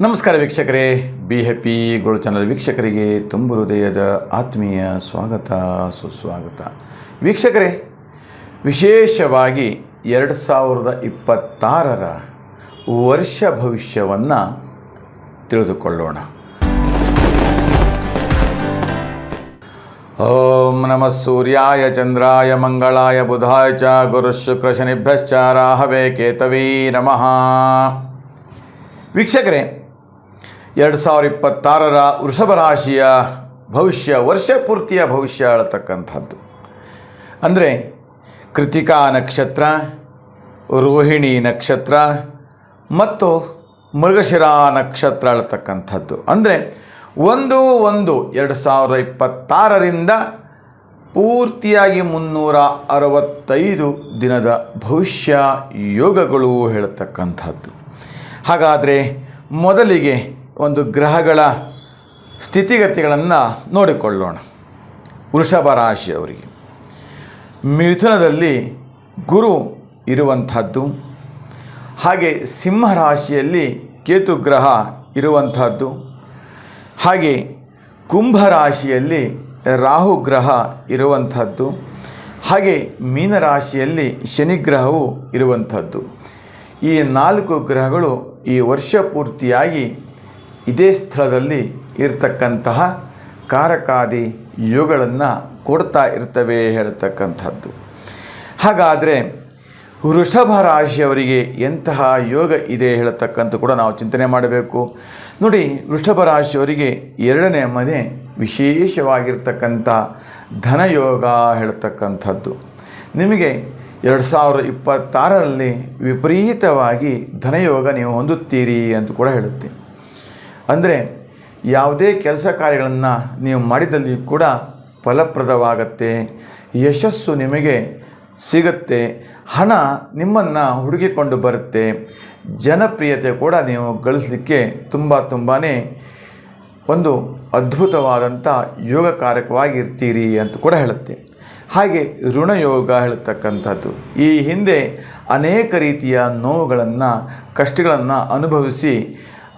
ನಮಸ್ಕಾರ ವೀಕ್ಷಕರೇ. Be happy gold channel ವೀಕ್ಷಕರಿಗೆ ತುಂಬು ಹೃದಯದ ಆತ್ಮೀಯ ಸ್ವಾಗತ, ಸುಸ್ವಾಗತ. ವೀಕ್ಷಕರೇ, ವಿಶೇಷವಾಗಿ ಎರಡು ಸಾವಿರದ ಇಪ್ಪತ್ತಾರರ ವರ್ಷ ಭವಿಷ್ಯವನ್ನು ತಿಳಿದುಕೊಳ್ಳೋಣ. ಓಂ ನಮಃ ಸೂರ್ಯಾಯ, ಚಂದ್ರಾಯ, ಮಂಗಳಾಯ, ಬುಧಾಯ ಚ ಗುರುಶುಕ್ರ ಶನಿಭ್ಯಶ್ಚ, ರಾಹವೇ ಕೇತವೀ ನಮಃ. ವೀಕ್ಷಕರೇ ಎರಡು ಸಾವಿರ ಇಪ್ಪತ್ತಾರರ ವೃಷಭ ರಾಶಿಯ ಭವಿಷ್ಯ, ವರ್ಷ ಪೂರ್ತಿಯ ಭವಿಷ್ಯ ಹೇಳತಕ್ಕಂಥದ್ದು ಅಂದರೆ ಕೃತಿಕಾ ನಕ್ಷತ್ರ, ರೋಹಿಣಿ ನಕ್ಷತ್ರ ಮತ್ತು ಮೃಗಶಿರಾ ನಕ್ಷತ್ರ ಹೇಳ್ತಕ್ಕಂಥದ್ದು ಅಂದರೆ ಒಂದು ಒಂದು ಎರಡು ಸಾವಿರದ ಇಪ್ಪತ್ತಾರರಿಂದ ಪೂರ್ತಿಯಾಗಿ ಮುನ್ನೂರ ಅರವತ್ತೈದು ದಿನದ ಭವಿಷ್ಯ ಯೋಗಗಳು ಹೇಳತಕ್ಕಂಥದ್ದು. ಹಾಗಾದರೆ ಮೊದಲಿಗೆ ಒಂದು ಗ್ರಹಗಳ ಸ್ಥಿತಿಗತಿಗಳನ್ನು ನೋಡಿಕೊಳ್ಳೋಣ. ವೃಷಭ ರಾಶಿಯವರಿಗೆ ಮಿಥುನದಲ್ಲಿ ಗುರು ಇರುವಂಥದ್ದು. ಹಾಗೆ ಸಿಂಹ ರಾಶಿಯಲ್ಲಿ ಕೇತು ಗ್ರಹ ಇರುವಂಥದ್ದು. ಹಾಗೆ ಕುಂಭ ರಾಶಿಯಲ್ಲಿ ರಾಹು ಗ್ರಹ ಇರುವಂಥದ್ದು. ಹಾಗೆ ಮೀನರಾಶಿಯಲ್ಲಿ ಶನಿಗ್ರಹವು ಇರುವಂಥದ್ದು. ಈ ನಾಲ್ಕು ಗ್ರಹಗಳು ಈ ವರ್ಷ ಪೂರ್ತಿಯಾಗಿ ಇದೇ ಸ್ಥಳದಲ್ಲಿ ಇರತಕ್ಕಂತಹ ಕಾರಕಾದಿ ಯೋಗಗಳನ್ನು ಕೊಡ್ತಾ ಇರ್ತವೆ ಹೇಳ್ತಕ್ಕಂಥದ್ದು. ಹಾಗಾದರೆ ವೃಷಭ ರಾಶಿಯವರಿಗೆ ಎಂತಹ ಯೋಗ ಇದೆ ಹೇಳತಕ್ಕಂಥ ಕೂಡ ನಾವು ಚಿಂತನೆ ಮಾಡಬೇಕು. ನೋಡಿ, ವೃಷಭ ರಾಶಿಯವರಿಗೆ ಎರಡನೇ ಮನೆ ವಿಶೇಷವಾಗಿರ್ತಕ್ಕಂಥ ಧನಯೋಗ ಹೇಳ್ತಕ್ಕಂಥದ್ದು. ನಿಮಗೆ ಎರಡು ಸಾವಿರದ ಇಪ್ಪತ್ತಾರರಲ್ಲಿ ವಿಪರೀತವಾಗಿ ಧನಯೋಗ ನೀವು ಹೊಂದುತ್ತೀರಿ ಅಂತ ಕೂಡ ಹೇಳುತ್ತೆ. ಅಂದರೆ ಯಾವುದೇ ಕೆಲಸ ಕಾರ್ಯಗಳನ್ನು ನೀವು ಮಾಡಿದಲ್ಲಿ ಕೂಡ ಫಲಪ್ರದವಾಗತ್ತೆ. ಯಶಸ್ಸು ನಿಮಗೆ ಸಿಗುತ್ತೆ. ಹಣ ನಿಮ್ಮನ್ನು ಹುಡುಕಿಕೊಂಡು ಬರುತ್ತೆ. ಜನಪ್ರಿಯತೆ ಕೂಡ ನೀವು ಗಳಿಸಲಿಕ್ಕೆ ತುಂಬ ತುಂಬಾ ಒಂದು ಅದ್ಭುತವಾದಂಥ ಯೋಗಕಾರಕವಾಗಿ ಇರ್ತೀರಿ ಅಂತ ಕೂಡ ಹೇಳುತ್ತೆ. ಹಾಗೆ ಋಣಯೋಗ ಹೇಳ್ತಕ್ಕಂಥದ್ದು. ಈ ಹಿಂದೆ ಅನೇಕ ರೀತಿಯ ನೋವುಗಳನ್ನು, ಕಷ್ಟಗಳನ್ನು ಅನುಭವಿಸಿ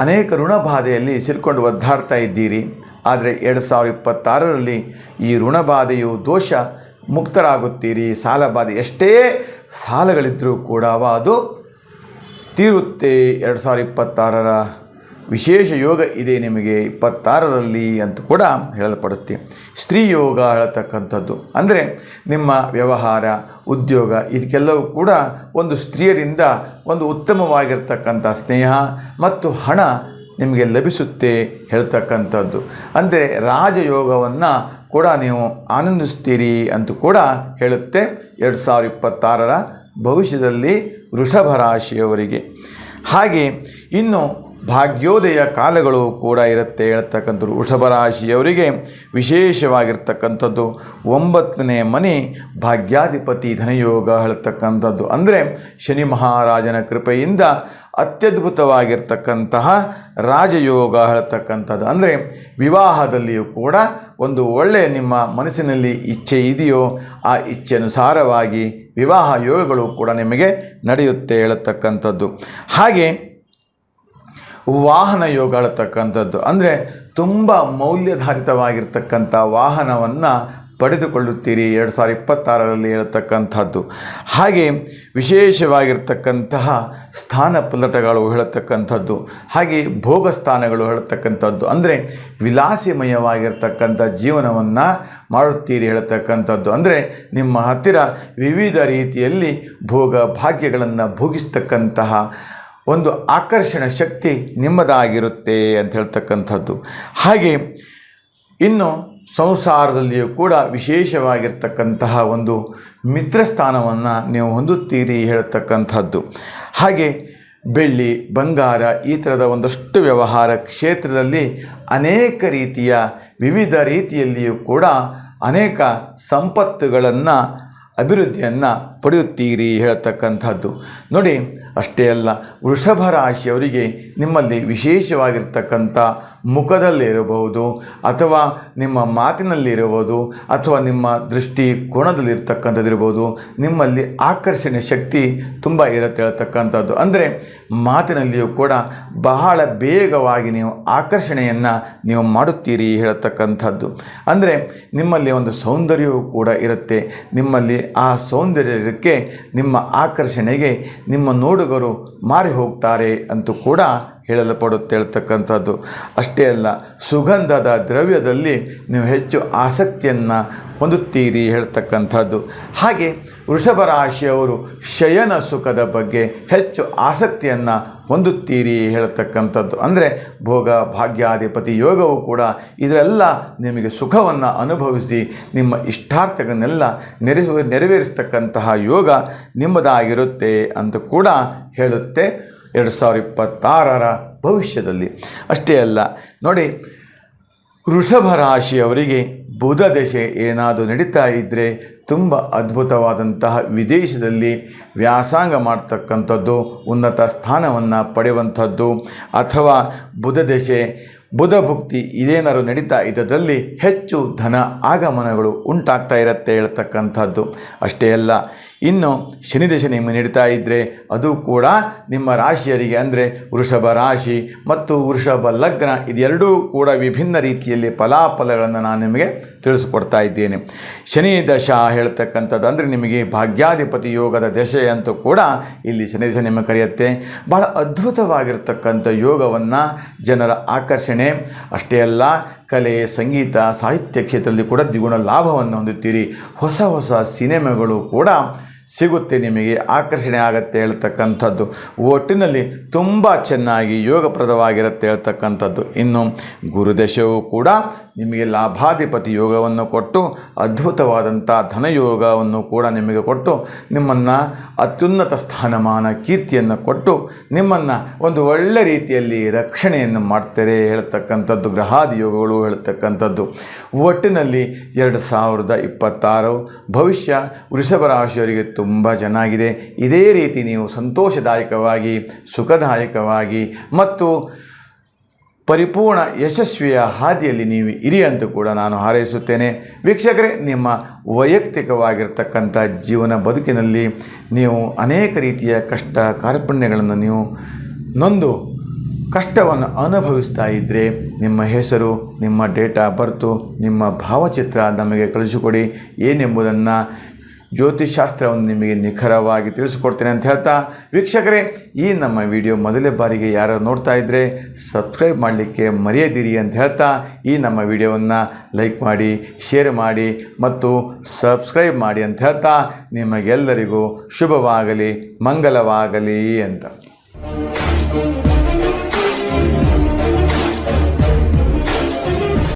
ಅನೇಕ ಋಣಬಾಧೆಯಲ್ಲಿ ಸಿಲ್ಕೊಂಡು ಒದ್ದಾಡ್ತಾ ಇದ್ದೀರಿ. ಆದರೆ ಎರಡು ಸಾವಿರದ ಇಪ್ಪತ್ತಾರರಲ್ಲಿ ಈ ಋಣಬಾಧೆಯು ದೋಷ ಮುಕ್ತರಾಗುತ್ತೀರಿ. ಸಾಲಬಾಧೆ ಎಷ್ಟೇ ಸಾಲಗಳಿದ್ದರೂ ಕೂಡ ಅದು ತೀರುತ್ತೆ. ಎರಡು ಸಾವಿರದ ಇಪ್ಪತ್ತಾರರ ವಿಶೇಷ ಯೋಗ ಇದೆ ನಿಮಗೆ ಇಪ್ಪತ್ತಾರರಲ್ಲಿ ಅಂತ ಕೂಡ ಹೇಳಲ್ಪಡಿಸ್ತೀವಿ ಸ್ತ್ರೀ ಯೋಗ ಹೇಳತಕ್ಕಂಥದ್ದು. ಅಂದರೆ ನಿಮ್ಮ ವ್ಯವಹಾರ, ಉದ್ಯೋಗ, ಇದಕ್ಕೆಲ್ಲವೂ ಕೂಡ ಒಂದು ಸ್ತ್ರೀಯರಿಂದ ಒಂದು ಉತ್ತಮವಾಗಿರ್ತಕ್ಕಂಥ ಸ್ನೇಹ ಮತ್ತು ಹಣ ನಿಮಗೆ ಲಭಿಸುತ್ತೆ ಹೇಳ್ತಕ್ಕಂಥದ್ದು. ಅಂದರೆ ರಾಜಯೋಗವನ್ನು ಕೂಡ ನೀವು ಆನಂದಿಸ್ತೀರಿ ಅಂತ ಕೂಡ ಹೇಳುತ್ತೆ ಎರಡು ಸಾವಿರದ ಇಪ್ಪತ್ತಾರರ ಭವಿಷ್ಯದಲ್ಲಿ ವೃಷಭ ರಾಶಿಯವರಿಗೆ. ಹಾಗೆ ಇನ್ನು ಭಾಗ್ಯೋದಯ ಕಾಲಗಳು ಕೂಡ ಇರುತ್ತೆ ಹೇಳ್ತಕ್ಕಂಥದ್ದು. ವೃಷಭ ರಾಶಿಯವರಿಗೆ ವಿಶೇಷವಾಗಿರ್ತಕ್ಕಂಥದ್ದು. ಒಂಬತ್ತನೇ ಮನೆ ಭಾಗ್ಯಾಧಿಪತಿ ಧನಯೋಗ ಹೇಳ್ತಕ್ಕಂಥದ್ದು. ಅಂದರೆ ಶನಿ ಮಹಾರಾಜನ ಕೃಪೆಯಿಂದ ಅತ್ಯದ್ಭುತವಾಗಿರ್ತಕ್ಕಂತಹ ರಾಜಯೋಗ ಹೇಳ್ತಕ್ಕಂಥದ್ದು. ಅಂದರೆ ವಿವಾಹದಲ್ಲಿಯೂ ಕೂಡ ಒಂದು ಒಳ್ಳೆಯ ನಿಮ್ಮ ಮನಸ್ಸಿನಲ್ಲಿ ಇಚ್ಛೆ ಇದೆಯೋ ಆ ಇಚ್ಛೆಯನುಸಾರವಾಗಿ ವಿವಾಹ ಯೋಗಗಳು ಕೂಡ ನಿಮಗೆ ನಡೆಯುತ್ತೆ ಹೇಳತಕ್ಕಂಥದ್ದು. ಹಾಗೆ ವಾಹನ ಯೋಗ ಹೇಳ್ತಕ್ಕಂಥದ್ದು ಅಂದರೆ ತುಂಬ ಮೌಲ್ಯಧಾರಿತವಾಗಿರ್ತಕ್ಕಂಥ ವಾಹನವನ್ನು ಪಡೆದುಕೊಳ್ಳುತ್ತೀರಿ ಎರಡು ಸಾವಿರದ ಇಪ್ಪತ್ತಾರರಲ್ಲಿ ಹೇಳ್ತಕ್ಕಂಥದ್ದು. ಹಾಗೆ ವಿಶೇಷವಾಗಿರ್ತಕ್ಕಂತಹ ಸ್ಥಾನ ಪಲ್ಲಟಗಳು ಹೇಳತಕ್ಕಂಥದ್ದು. ಹಾಗೆ ಭೋಗ ಸ್ಥಾನಗಳು ಹೇಳತಕ್ಕಂಥದ್ದು. ಅಂದರೆ ವಿಲಾಸಮಯವಾಗಿರ್ತಕ್ಕಂಥ ಜೀವನವನ್ನು ಮಾಡುತ್ತೀರಿ ಹೇಳತಕ್ಕಂಥದ್ದು. ಅಂದರೆ ನಿಮ್ಮ ಹತ್ತಿರ ವಿವಿಧ ರೀತಿಯಲ್ಲಿ ಭೋಗ ಭಾಗ್ಯಗಳನ್ನು ಭೋಗಿಸ್ತಕ್ಕಂತಹ ಒಂದು ಆಕರ್ಷಣ ಶಕ್ತಿ ನಿಮ್ಮದಾಗಿರುತ್ತೆ ಅಂತ ಹೇಳ್ತಕ್ಕಂಥದ್ದು. ಹಾಗೆ ಇನ್ನು ಸಂಸಾರದಲ್ಲಿಯೂ ಕೂಡ ವಿಶೇಷವಾಗಿರ್ತಕ್ಕಂತಹ ಒಂದು ಮಿತ್ರಸ್ಥಾನವನ್ನು ನೀವು ಹೊಂದುತ್ತೀರಿ ಹೇಳ್ತಕ್ಕಂಥದ್ದು. ಹಾಗೆ ಬೆಳ್ಳಿ, ಬಂಗಾರ ಈ ಥರದ ಒಂದಷ್ಟು ವ್ಯವಹಾರ ಕ್ಷೇತ್ರದಲ್ಲಿ ಅನೇಕ ರೀತಿಯ ವಿವಿಧ ರೀತಿಯಲ್ಲಿಯೂ ಕೂಡ ಅನೇಕ ಸಂಪತ್ತುಗಳನ್ನು, ಅಭಿವೃದ್ಧಿಯನ್ನು ಪಡೆಯುತ್ತೀರಿ ಹೇಳತಕ್ಕಂಥದ್ದು. ನೋಡಿ, ಅಷ್ಟೇ ಅಲ್ಲ, ವೃಷಭ ರಾಶಿಯವರಿಗೆ ನಿಮ್ಮಲ್ಲಿ ವಿಶೇಷವಾಗಿರ್ತಕ್ಕಂಥ ಮುಖದಲ್ಲಿರಬಹುದು ಅಥವಾ ನಿಮ್ಮ ಮಾತಿನಲ್ಲಿರಬಹುದು ಅಥವಾ ನಿಮ್ಮ ದೃಷ್ಟಿ ಕೋಣದಲ್ಲಿರ್ತಕ್ಕಂಥದ್ದಿರ್ಬೋದು ನಿಮ್ಮಲ್ಲಿ ಆಕರ್ಷಣೆ ಶಕ್ತಿ ತುಂಬ ಇರುತ್ತೆ ಹೇಳ್ತಕ್ಕಂಥದ್ದು. ಅಂದರೆ ಮಾತಿನಲ್ಲಿಯೂ ಕೂಡ ಬಹಳ ಬೇಗವಾಗಿ ನೀವು ಆಕರ್ಷಣೆಯನ್ನು ನೀವು ಮಾಡುತ್ತೀರಿ ಹೇಳತಕ್ಕಂಥದ್ದು. ಅಂದರೆ ನಿಮ್ಮಲ್ಲಿ ಒಂದು ಸೌಂದರ್ಯವೂ ಕೂಡ ಇರುತ್ತೆ. ನಿಮ್ಮಲ್ಲಿ ಆ ಸೌಂದರ್ಯಕ್ಕೆ ನಿಮ್ಮ ಆಕರ್ಷಣೆಗೆ ನಿಮ್ಮ ನೋಡುಗರು ಮಾರಿ ಹೋಗ್ತಾರೆ ಅಂತೂ ಕೂಡ ಹೇಳಲ್ಪಡುತ್ತೆ ಹೇಳ್ತಕ್ಕಂಥದ್ದು ಅಷ್ಟೇ ಅಲ್ಲ, ಸುಗಂಧದ ದ್ರವ್ಯದಲ್ಲಿ ನೀವು ಹೆಚ್ಚು ಆಸಕ್ತಿಯನ್ನು ಹೊಂದುತ್ತೀರಿ ಹೇಳ್ತಕ್ಕಂಥದ್ದು. ಹಾಗೆ ವೃಷಭ ರಾಶಿಯವರು ಶಯನ ಸುಖದ ಬಗ್ಗೆ ಹೆಚ್ಚು ಆಸಕ್ತಿಯನ್ನು ಹೊಂದುತ್ತೀರಿ ಹೇಳ್ತಕ್ಕಂಥದ್ದು. ಅಂದರೆ ಭೋಗ ಭಾಗ್ಯಾಧಿಪತಿ ಯೋಗವು ಕೂಡ ಇದರೆಲ್ಲ ನಿಮಗೆ ಸುಖವನ್ನು ಅನುಭವಿಸಿ ನಿಮ್ಮ ಇಷ್ಟಾರ್ಥಗಳನ್ನೆಲ್ಲ ನೆರೆಸು, ನೆರವೇರಿಸ್ತಕ್ಕಂತಹ ಯೋಗ ನಿಮ್ಮದಾಗಿರುತ್ತೆ ಅಂತ ಕೂಡ ಹೇಳುತ್ತೆ. ಎರಡು ಸಾವಿರದ ಇಪ್ಪತ್ತಾರರ ಭವಿಷ್ಯದಲ್ಲಿ. ಅಷ್ಟೇ ಅಲ್ಲ, ನೋಡಿ, ವೃಷಭ ರಾಶಿಯವರಿಗೆ ಬುಧ ದಶೆ ಏನಾದರೂ ನಡೀತಾ ಇದ್ದರೆ ತುಂಬ ಅದ್ಭುತವಾದಂತಹ ವಿದೇಶದಲ್ಲಿ ವ್ಯಾಸಂಗ ಮಾಡ್ತಕ್ಕಂಥದ್ದು, ಉನ್ನತ ಸ್ಥಾನವನ್ನು ಪಡೆಯುವಂಥದ್ದು, ಅಥವಾ ಬುಧ ದಶೆ, ಬುಧ ಭುಕ್ತಿ ಇದೇನಾದ್ರು ನಡೀತಾ ಇದ್ದದಲ್ಲಿ ಹೆಚ್ಚು ಧನ ಆಗಮನಗಳು ಉಂಟಾಗ್ತಾ ಇರುತ್ತೆ ಹೇಳ್ತಕ್ಕಂಥದ್ದು. ಅಷ್ಟೇ ಅಲ್ಲ ಇನ್ನು ಶನಿ ದಶೆ ನಿಮ್ಮ ನಡೀತಾ ಇದ್ದರೆ ಅದು ಕೂಡ ನಿಮ್ಮ ರಾಶಿಯರಿಗೆ ಅಂದರೆ ವೃಷಭ ರಾಶಿ ಮತ್ತು ವೃಷಭ ಲಗ್ನ ಇದೆರಡೂ ಕೂಡ ವಿಭಿನ್ನ ರೀತಿಯಲ್ಲಿ ಫಲಾಫಲಗಳನ್ನು ನಾನು ನಿಮಗೆ ತಿಳಿಸ್ಕೊಡ್ತಾ ಇದ್ದೇನೆ. ಶನಿ ದಶ ಹೇಳ್ತಕ್ಕಂಥದ್ದು ಅಂದರೆ ನಿಮಗೆ ಭಾಗ್ಯಾಧಿಪತಿ ಯೋಗದ ದಶೆ ಅಂತೂ ಕೂಡ ಇಲ್ಲಿ ಶನಿ ದಶೆ ನಿಮಗೆ ಕರೆಯುತ್ತೆ. ಭಾಳ ಅದ್ಭುತವಾಗಿರ್ತಕ್ಕಂಥ ಯೋಗವನ್ನು ಜನರ ಆಕರ್ಷಣೆ. ಅಷ್ಟೇ ಅಲ್ಲ ಕಲೆ ಸಂಗೀತ ಸಾಹಿತ್ಯ ಕ್ಷೇತ್ರದಲ್ಲಿ ಕೂಡ ದ್ವಿಗುಣ ಲಾಭವನ್ನು ಹೊಂದುತ್ತೀರಿ. ಹೊಸ ಹೊಸ ಸಿನಿಮಾಗಳು ಕೂಡ ಸಿಗುತ್ತೆ ನಿಮಗೆ, ಆಕರ್ಷಣೆ ಆಗುತ್ತೆ ಹೇಳ್ತಕ್ಕಂಥದ್ದು. ಒಟ್ಟಿನಲ್ಲಿ ತುಂಬ ಚೆನ್ನಾಗಿ ಯೋಗಪ್ರದವಾಗಿರುತ್ತೆ ಹೇಳ್ತಕ್ಕಂಥದ್ದು. ಇನ್ನು ಗುರುದಶವು ಕೂಡ ನಿಮಗೆ ಲಾಭಾಧಿಪತಿ ಯೋಗವನ್ನು ಕೊಟ್ಟು, ಅದ್ಭುತವಾದಂಥ ಧನಯೋಗವನ್ನು ಕೂಡ ನಿಮಗೆ ಕೊಟ್ಟು, ನಿಮ್ಮನ್ನು ಅತ್ಯುನ್ನತ ಸ್ಥಾನಮಾನ ಕೀರ್ತಿಯನ್ನು ಕೊಟ್ಟು, ನಿಮ್ಮನ್ನು ಒಂದು ಒಳ್ಳೆ ರೀತಿಯಲ್ಲಿ ರಕ್ಷಣೆಯನ್ನು ಮಾಡ್ತಾರೆ ಹೇಳ್ತಕ್ಕಂಥದ್ದು ಗ್ರಹಾದಿ ಯೋಗಗಳು ಹೇಳ್ತಕ್ಕಂಥದ್ದು. ಒಟ್ಟಿನಲ್ಲಿ ಎರಡು ಸಾವಿರದ ಇಪ್ಪತ್ತಾರು ಭವಿಷ್ಯ ವೃಷಭ ರಾಶಿಯವರಿಗೆ ತುಂಬ ಚೆನ್ನಾಗಿದೆ. ಇದೇ ರೀತಿ ನೀವು ಸಂತೋಷದಾಯಕವಾಗಿ, ಸುಖದಾಯಕವಾಗಿ ಮತ್ತು ಪರಿಪೂರ್ಣ ಯಶಸ್ವಿಯ ಹಾದಿಯಲ್ಲಿ ನೀವು ಇರಿ ಅಂತ ಕೂಡ ನಾನು ಹಾರೈಸುತ್ತೇನೆ. ವೀಕ್ಷಕರೇ, ನಿಮ್ಮ ವೈಯಕ್ತಿಕವಾಗಿರ್ತಕ್ಕಂಥ ಜೀವನ ಬದುಕಿನಲ್ಲಿ ನೀವು ಅನೇಕ ರೀತಿಯ ಕಷ್ಟ ಕಾರ್ಪಣ್ಯಗಳನ್ನು ನೀವು ನೊಂದು ಕಷ್ಟವನ್ನು ಅನುಭವಿಸ್ತಾ ಇದ್ದರೆ ನಿಮ್ಮ ಹೆಸರು, ನಿಮ್ಮ ಡೇಟ್ ಆಫ್ ಬರ್ತು, ನಿಮ್ಮ ಭಾವಚಿತ್ರ ನಮಗೆ ಕಳಿಸಿಕೊಡಿ. ಏನೆಂಬುದನ್ನು ಜ್ಯೋತಿಷಾಸ್ತ್ರವನ್ನು ನಿಮಗೆ ನಿಖರವಾಗಿ ತಿಳಿಸ್ಕೊಡ್ತೇನೆ ಅಂತ ಹೇಳ್ತಾ, ವೀಕ್ಷಕರೇ, ಈ ನಮ್ಮ ವಿಡಿಯೋ ಮೊದಲೇ ಬಾರಿಗೆ ಯಾರು ನೋಡ್ತಾ ಇದ್ದರೆ ಸಬ್ಸ್ಕ್ರೈಬ್ ಮಾಡಲಿಕ್ಕೆ ಮರೆಯದಿರಿ ಅಂತ ಹೇಳ್ತಾ, ಈ ನಮ್ಮ ವಿಡಿಯೋವನ್ನು ಲೈಕ್ ಮಾಡಿ, ಶೇರ್ ಮಾಡಿ ಮತ್ತು ಸಬ್ಸ್ಕ್ರೈಬ್ ಮಾಡಿ ಅಂತ ಹೇಳ್ತಾ, ನಿಮಗೆಲ್ಲರಿಗೂ ಶುಭವಾಗಲಿ, ಮಂಗಲವಾಗಲಿ ಅಂತ.